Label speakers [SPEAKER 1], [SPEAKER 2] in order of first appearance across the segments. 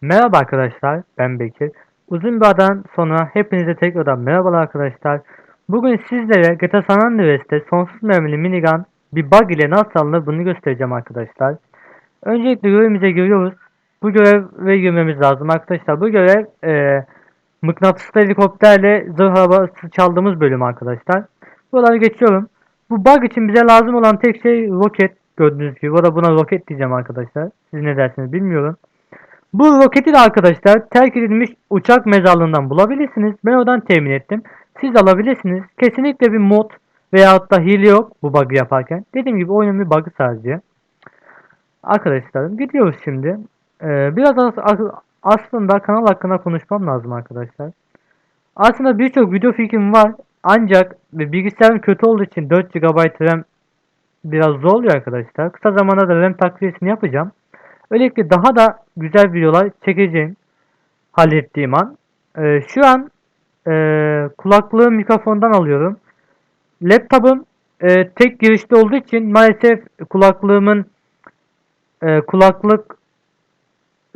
[SPEAKER 1] Merhaba arkadaşlar, ben Bekir. Uzun bir aradan sonra hepinize tekrardan merhabalar arkadaşlar. Bugün sizlere GTA San Andreas'te sonsuz mermili minigun bir bug ile nasıl alınır bunu göstereceğim arkadaşlar. Öncelikle görevimize giriyoruz. Bu göreve girmemiz lazım arkadaşlar. Bu görev e, mıknatıslı helikopterle zırh arabası çaldığımız bölüm arkadaşlar. Buraları geçiyorum. Bu bug için bize lazım olan tek şey roket. Gördüğünüz gibi. Burada buna roket diyeceğim arkadaşlar. Siz ne dersiniz bilmiyorum. Bu roketi de arkadaşlar terk edilmiş uçak mezarlığından bulabilirsiniz. Ben oradan temin ettim. Siz alabilirsiniz. Kesinlikle bir mod veyahut da hile yok bu bug'ı yaparken. Dediğim gibi oyunun bir bug'ı sadece. Arkadaşlarım gidiyoruz şimdi. Ee, biraz as- as- aslında kanal hakkında konuşmam lazım arkadaşlar. Aslında birçok video fikrim var. Ancak bilgisayarım kötü olduğu için 4 GB RAM biraz zor oluyor arkadaşlar. Kısa zamanda da RAM takviyesini yapacağım. Öylelikle daha da güzel videolar çekeceğim hallettiğim an. Ee, şu an e, kulaklığı mikrofondan alıyorum. Laptopum e, tek girişte olduğu için maalesef kulaklığımın e, kulaklık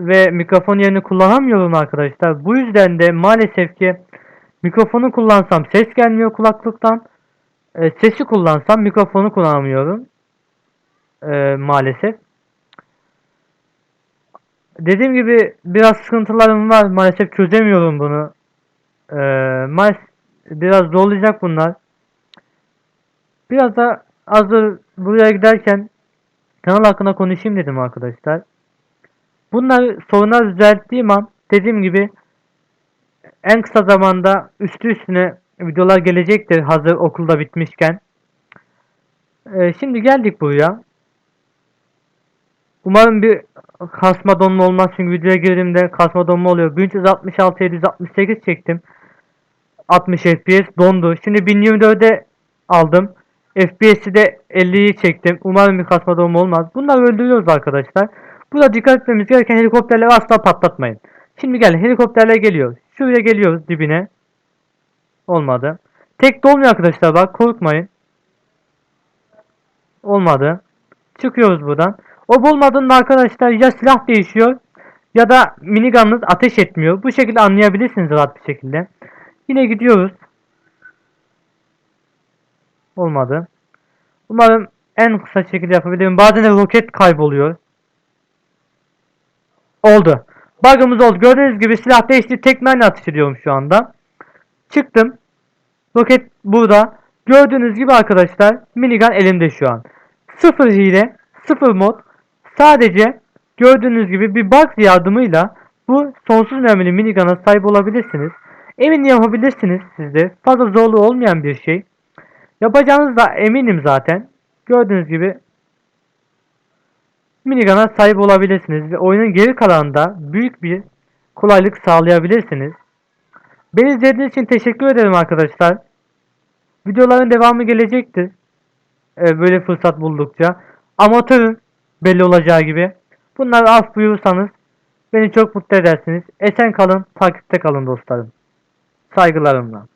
[SPEAKER 1] ve mikrofon yerini kullanamıyorum arkadaşlar. Bu yüzden de maalesef ki mikrofonu kullansam ses gelmiyor kulaklıktan. E, sesi kullansam mikrofonu kullanamıyorum. E, maalesef. Dediğim gibi biraz sıkıntılarım var. Maalesef çözemiyorum bunu. Ee, maalesef biraz zorlayacak bunlar. Biraz da hazır buraya giderken kanal hakkında konuşayım dedim arkadaşlar. Bunlar sorunlar düzelttiğim an dediğim gibi en kısa zamanda üstü üstüne videolar gelecektir hazır okulda bitmişken. Ee, şimdi geldik buraya. Umarım bir kasma donma olmaz çünkü videoya girdiğimde kasma donma oluyor. 1366 768 çektim. 60 FPS dondu. Şimdi 1024'e aldım. FPS'i de 50'yi çektim. Umarım bir kasma donma olmaz. Bunları öldürüyoruz arkadaşlar. Burada dikkat etmemiz gereken helikopterleri asla patlatmayın. Şimdi gel helikopterler geliyor. Şuraya geliyoruz dibine. Olmadı. Tek dolmuyor arkadaşlar bak korkmayın. Olmadı. Çıkıyoruz buradan. O bulmadığında arkadaşlar ya silah değişiyor ya da minigun'ınız ateş etmiyor. Bu şekilde anlayabilirsiniz rahat bir şekilde. Yine gidiyoruz. Olmadı. Umarım en kısa şekilde yapabilirim. Bazen de roket kayboluyor. Oldu. Bug'ımız oldu. Gördüğünüz gibi silah değişti. Tek mermi atış ediyorum şu anda. Çıktım. Roket burada. Gördüğünüz gibi arkadaşlar minigun elimde şu an. Sıfır hile, sıfır mod. Sadece gördüğünüz gibi bir bug yardımıyla bu sonsuz mermili minigun'a sahip olabilirsiniz. Emin yapabilirsiniz sizde. Fazla zorlu olmayan bir şey. Yapacağınız da eminim zaten. Gördüğünüz gibi minigun'a sahip olabilirsiniz ve oyunun geri kalanında büyük bir kolaylık sağlayabilirsiniz. Beni izlediğiniz için teşekkür ederim arkadaşlar. Videoların devamı gelecektir. Ee, böyle fırsat buldukça. Amatörüm belli olacağı gibi. Bunları af buyurursanız beni çok mutlu edersiniz. Esen kalın, takipte kalın dostlarım. Saygılarımla.